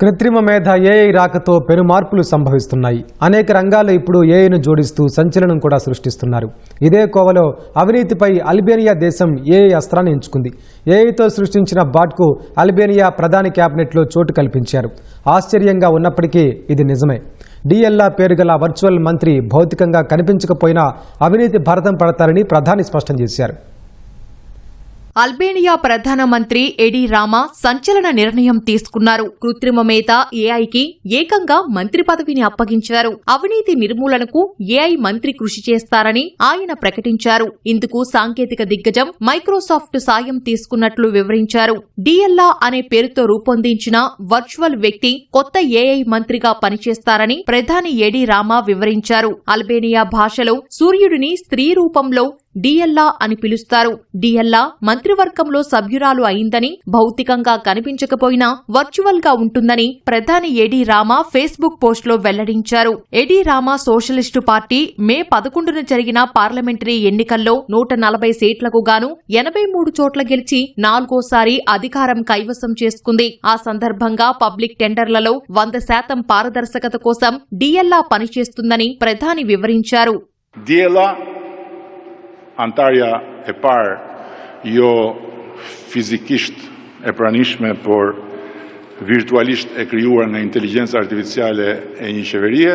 కృత్రిమ మేధ ఏఐ రాకతో పెను మార్పులు సంభవిస్తున్నాయి. అనేక రంగాల్లో ఇప్పుడు ఏఐను జోడిస్తూ సంచలనం కూడా సృష్టిస్తున్నారు. ఇదే కోవలో అవినీతిపై అల్బేనియా దేశం ఏఐ అస్త్రాన్ని ఎంచుకుంది. ఏఐతో సృష్టించిన బాట్కు అల్బేనియా ప్రధాని క్యాబినెట్లో చోటు కల్పించారు. ఆశ్చర్యంగా ఉన్నప్పటికీ ఇది నిజమే. డిఎల్లా పేరు గల వర్చువల్ మంత్రి భౌతికంగా కనిపించకపోయినా అవినీతి భారతం పడతారని ప్రధాని స్పష్టం చేశారు. అల్బేనియా ప్రధానమంత్రి ఎడి రామా సంచలన నిర్ణయం తీసుకున్నారు. కృత్రిమ మేత ఏఐకి ఏకంగా మంత్రి పదవిని అప్పగించారు. అవినీతి నిర్మూలనకు ఏఐ మంత్రి కృషి చేస్తారని ఆయన ప్రకటించారు. ఇందుకు సాంకేతిక దిగ్గజం మైక్రోసాఫ్ట్ సాయం తీసుకున్నట్లు వివరించారు. డిఎల్లా అనే పేరుతో రూపొందించిన వర్చువల్ వ్యక్తి కొత్త ఏఐ మంత్రిగా పనిచేస్తారని ప్రధాని ఎడి రామా వివరించారు. అల్బేనియా భాషలో సూర్యుడిని స్త్రీ రూపంలో డిఎల్లా అని పిలుస్తారు. డిఎల్లా మంత్రివర్గంలో సభ్యురాలు అయిందని భౌతికంగా కనిపించకపోయినా వర్చువల్గా ఉంటుందని ప్రధాని ఎడి రామా ఫేస్బుక్ పోస్టులో వెల్లడించారు. Edi Rama socialist party May పదకొండున జరిగిన పార్లమెంటరీ ఎన్నికల్లో నూట నలభై సీట్లకు గాను ఎనభై మూడు చోట్ల గెలిచి నాలుగోసారి అధికారం కైవసం చేసుకుంది. ఆ సందర్భంగా పబ్లిక్ టెండర్లలో వంద శాతం పారదర్శకత కోసం డిఎల్లా పనిచేస్తుందని ప్రధాని వివరించారు. Antarja e parë jo fizikisht e pranishme, por virtualisht e krijuar nga inteligjenca artificiale e një qeverie,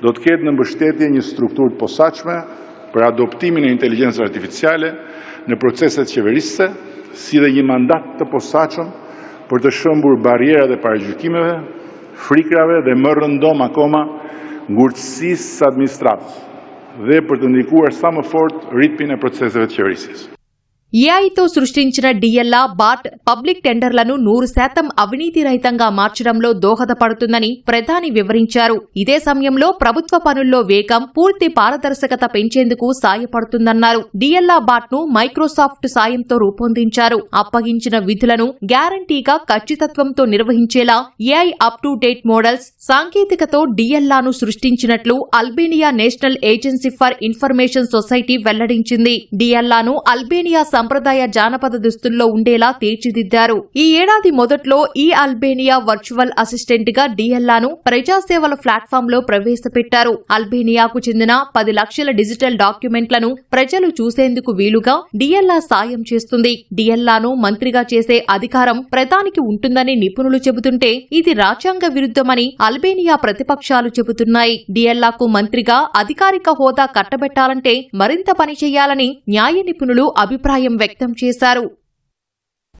do të ketë në mbështetje një strukturë të posaçme për adoptimin e inteligjencës artificiale në proceset qeverisëse, si dhe një mandat të posaçëm për të shëmbur barierat e paragjykimeve, frikrave dhe më rëndom akoma ngurtësisë së administratës dhe për të ndikuar sa më fort ritmin e proceseve të qeverisjes. ఏఐతో సృష్టించిన డిఎల్లా bat public టెండర్లను నూరు శాతం అవినీతి రహితంగా మార్చడంలో దోహదపడుతుందని ప్రధాని వివరించారు. ఇదే సమయంలో ప్రభుత్వ పనుల్లో వేగం పూర్తి పారదర్శకత పెంచేందుకు సాయపడుతుందన్నారు. డిఎల్లా బాట్ను మైక్రోసాఫ్ట్ సాయంతో రూపొందించారు. అప్పగించిన విధులను గ్యారంటీగా ఖచ్చితత్వంతో నిర్వహించేలా AI up to date models సాంకేతికతో డిఎల్లాను సృష్టించినట్లు Albania national agency for information society వెల్లడించింది. డిఎల్లాను అల్బేనియా సంప్రదాయ జానపద దుస్తుల్లో ఉండేలా తీర్చిదిద్దారు. ఈ ఏడాది మొదట్లో ఈ అల్బేనియా వర్చువల్ అసిస్టెంట్గా డిఎల్లాను ప్రజాసేవల ప్లాట్ఫామ్లో ప్రవేశపెట్టారు. అల్బేనియాకు చెందిన పది లక్షల డిజిటల్ డాక్యుమెంట్లను ప్రజలు చూసేందుకు వీలుగా డిఎల్లా సాయం చేస్తుంది. డిఎల్లాను మంత్రిగా చేసే అధికారం ప్రధానికి ఉంటుందని నిపుణులు చెబుతుంటే ఇది రాజ్యాంగ విరుద్ధమని అల్బేనియా ప్రతిపక్షాలు చెబుతున్నాయి. డిఎల్లాకు మంత్రిగా అధికారిక హోదా కట్టబెట్టాలంటే మరింత పని చేయాలని న్యాయ నిపుణులు అభిప్రాయం వ్యక్తం చేశారు.